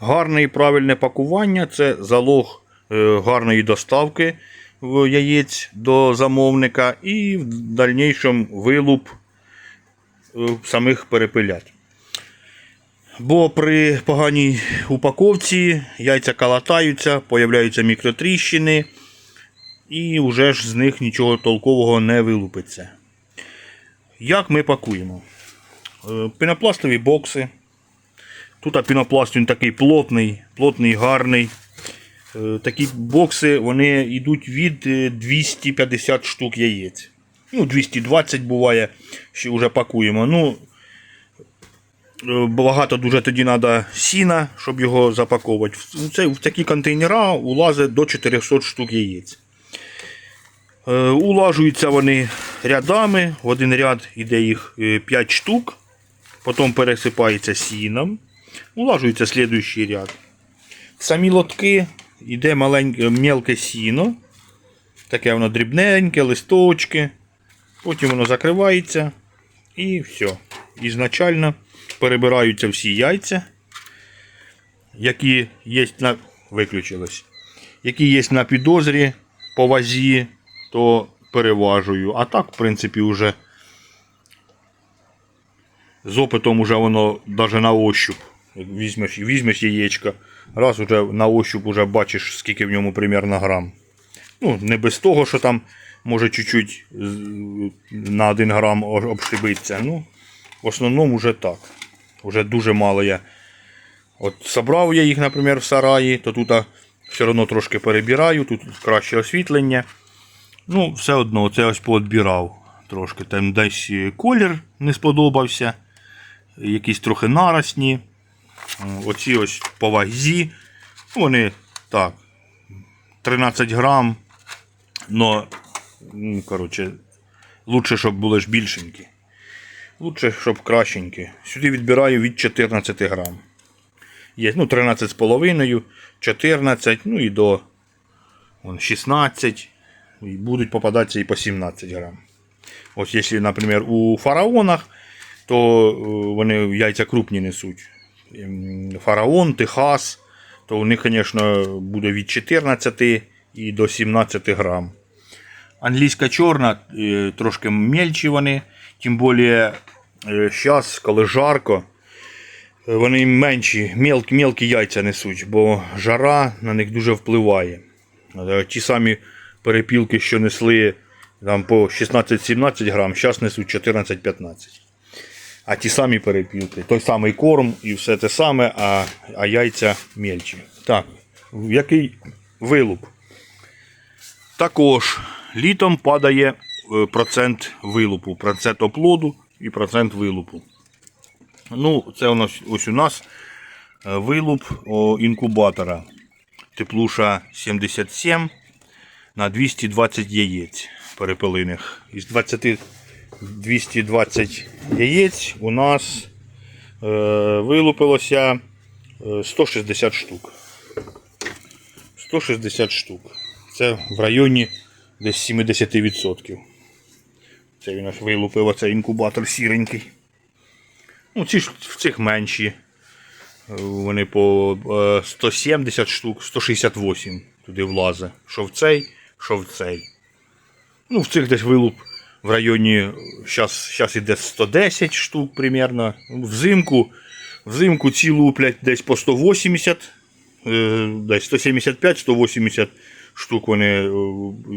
Гарне і правильне пакування це залог е, гарної доставки в яєць до замовника і в дальнішому вилуп е, самих перепилять. Бо при поганій упаковці яйця калатаються, появляються мікротріщини, і вже ж з них нічого толкового не вилупиться. Як ми пакуємо? Е, Пінопластові бокси. Тут пінопласт він такий плотний, плотний, гарний. Е, Такі бокси вони йдуть від е, 250 штук яєць. Ну, 220 буває, що вже пакуємо. Ну, е, багато дуже тоді треба сіна, щоб його запаковувати. В, це, в такі контейнера улазить до 400 штук яєць. Е, Улажуються вони рядами. В один ряд йде їх 5 штук. Потім пересипається сіном. Улажується слідуючий ряд. В самі лотки йде маленьке мелке сіно. Таке воно дрібненьке, листочки. Потім воно закривається. І все. Ізначально перебираються всі яйця, які є на. Виключилось. Які є на підозрі по вазі, то переважую. А так, в принципі, вже з опитом уже воно навіть на ощуп. Візьмеш, візьмеш яєчко, раз уже на ощуп уже бачиш, скільки в ньому примерно грам. Ну, не без того, що там може чуть-чуть на 1 грам обшибиться. Ну, в основному вже так. Уже дуже мало я. От собрав я їх, наприклад, в сараї, то тут все одно трошки перебираю, тут краще освітлення. Ну, все одно, це ось поотбирав трошки. Там десь е, колір не сподобався, якісь трохи наросні. Оці ось по вазі. Вони так, 13 грам. Ну, коротше, лучше, щоб були ж більшенькі. Лучше, щоб кращенькі. Сюди відбираю від 14 грам. Є, ну, 13,5, 14, ну і до вон, 16. І будуть попадатися і по 17 грам. Ось якщо, наприклад, у фараонах, то е, вони яйця крупні несуть. Ем, Фараон, Техас, то у них, звісно, буде від 14 і до 17 грам. Англійська чорна, е, трошки мельчі вони, тим більше зараз, коли жарко, е, вони менші, мелкі, мелкі яйця несуть, бо жара на них дуже впливає. Е, Ті самі перепілки, що несли там, по 16-17 грам, зараз несуть 14-15. А ті самі перепілки, той самий корм і все те саме, а, а яйця мельчі. Так, який вилуп? Також літом падає е, процент вилупу, процент оплоду і процент вилупу. Ну, це у нас ось у нас е, вилуп інкубатора. Теплуша 77 на 220 яєць перепелиних. Із 20 220 яєць у нас е, вилупилося е, 160 штук. 160 штук. Це в районі десь 70%. Це він аж вилупив оцей інкубатор сіренький. Ну, ці ж в цих менші. Е, Вони по е, 170 штук, 168 туди влазить. Що в цей, що в цей. Ну, в цих десь вилуп в районі, зараз іде 110 штук примерно. Взимку, взимку ці луплять десь по 180, е, десь 175-180 штук вони е,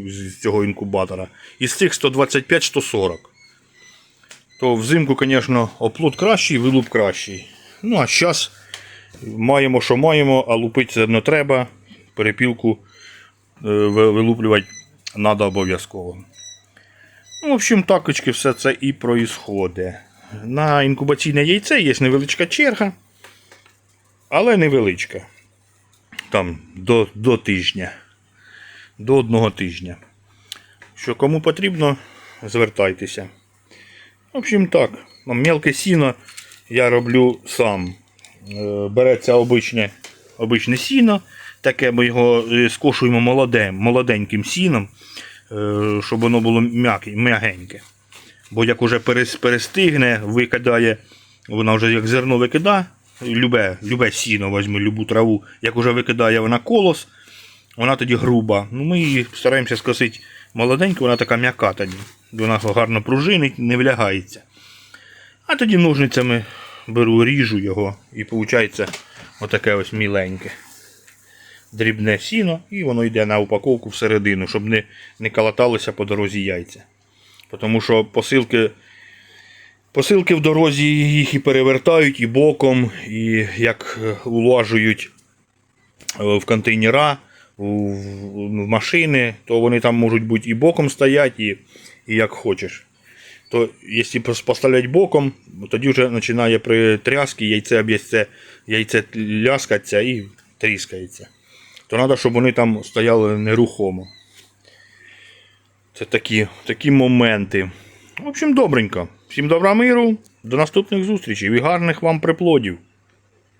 з цього інкубатора. Із цих 125-140. То взимку, звісно, оплод кращий, вилуп кращий. Ну, а зараз маємо, що маємо, а лупити все одно треба. Перепілку е, вилуплювати треба обов'язково. Ну, в общем, такочки все це і проїсходить. На інкубаційне яйце є невеличка черга, але невеличка. Там до, до тижня. До одного тижня. Що кому потрібно, звертайтеся. В общем так, мелке сіно я роблю сам. Е, Береться обичне, обичне сіно, таке ми його е, скошуємо молоде, молоденьким сіном, щоб воно було м'ягеньке. Бо як уже перестигне, викидає, вона вже як зерно викидає, любе, любе сіно візьми, любу траву, як уже викидає вона колос, вона тоді груба. Ну, ми її стараємося скосити молоденьку, вона така м'яка тоді. Вона гарно пружинить, не влягається. А тоді ножницями беру, ріжу його і виходить отаке ось міленьке. Дрібне сіно, і воно йде на упаковку всередину, щоб не, не калаталися по дорозі яйця. Тому що посилки, посилки в дорозі їх і перевертають, і боком, і як е, улажують е, в контейнера, в, машини, то вони там можуть бути і боком стоять, і, і як хочеш. То якщо поставлять боком, тоді вже починає при трясці яйце яйце, ляскаться і тріскається. То треба, щоб вони там стояли нерухомо. Це такі, такі моменти. В общем, добренько. Всім добра миру, до наступних зустрічей і гарних вам приплодів.